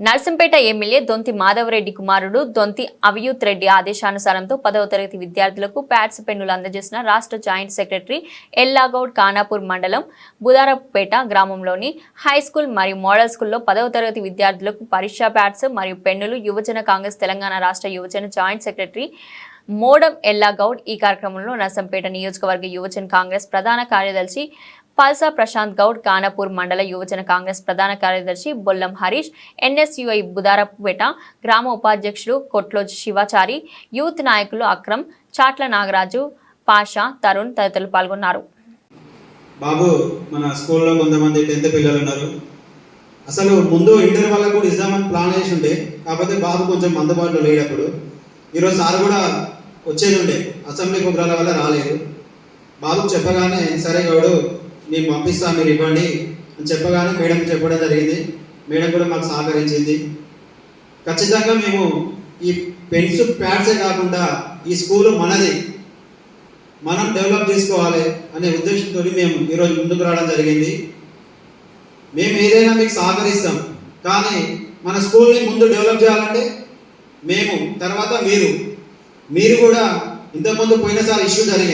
Narsampet MLA దొంతి మాధవరెడ్డి కుమారుడు దొంతి అవియూత్ రెడ్డి ఆదేశానుసారంతో పదవ తరగతి విద్యార్థులకు ప్యాడ్స్ పెన్నులు అందజేసిన రాష్ట్ర జాయింట్ సెక్రటరీ ఎల్లాగౌడ్ ఖానాపూర్ మండలం బుదారపేట గ్రామంలోని హై స్కూల్ మరియు మోడల్ స్కూల్లో పదవ తరగతి విద్యార్థులకు పరీక్షా ప్యాడ్స్ మరియు పెన్నులు యువజన కాంగ్రెస్ తెలంగాణ రాష్ట్ర యువజన జాయింట్ సెక్రటరీ మోడం ఎల్లాగౌడ్ ఈ కార్యక్రమంలో నర్సంపేట నియోజకవర్గ యువజన కాంగ్రెస్ ప్రధాన కార్యదర్శి పల్సా ప్రశాంత్ గౌడ్ కానపూర్ మండల యువజన కాంగ్రెస్ ప్రధాన కార్యదర్శి బొల్లం హరీష్ ఎన్ఎస్యుఐ బుదారపేట గ్రామ ఉపాధ్యక్షుడు కొట్లో శివాచారి యూత్ నాయకులు అక్రమ్ చాట్ల నాగరాజు పాషా తరుణ్ తదితరులు పాల్గొన్నారు. బాబు మన స్కూల్లో కొంతమంది టెన్త్ పిల్లలు ఉన్నారు. అసలు ముందు ఇంటర్ వాళ్ళకు కూడా ఇద్దామని ప్లాన్ చేసి ఉండే కాకపోతే బాబు కొంచెం అందుబాటులో లేడప్పుడు. ఈరోజు సార్ కూడా వచ్చేది ఉండే అసెంబ్లీ కుగ్రాల వల్ల రాలేదు. బాబుకు చెప్పగానే సరే గౌడు మేము పంపిస్తాం మీరు ఇవ్వండి అని చెప్పగానే మేడం చెప్పడం జరిగింది. మేడం కూడా మాకు సహకరించింది. ఖచ్చితంగా మేము ఈ పెన్స్ ప్యాడ్సే కాకుండా ఈ స్కూల్ మనది. మనం డెవలప్ చేసుకోవాలి అనే ఉద్దేశంతో మేము ఈరోజు ముందుకు రావడం జరిగింది. మేము ఏదైనా మీకు సహకరిస్తాం కానీ మన స్కూల్ని ముందు డెవలప్ చేయాలంటే మేము తర్వాత మీరు. మీరు కూడా ఇంతకుముందు పోయినసారి ఇష్యూ జరిగింది.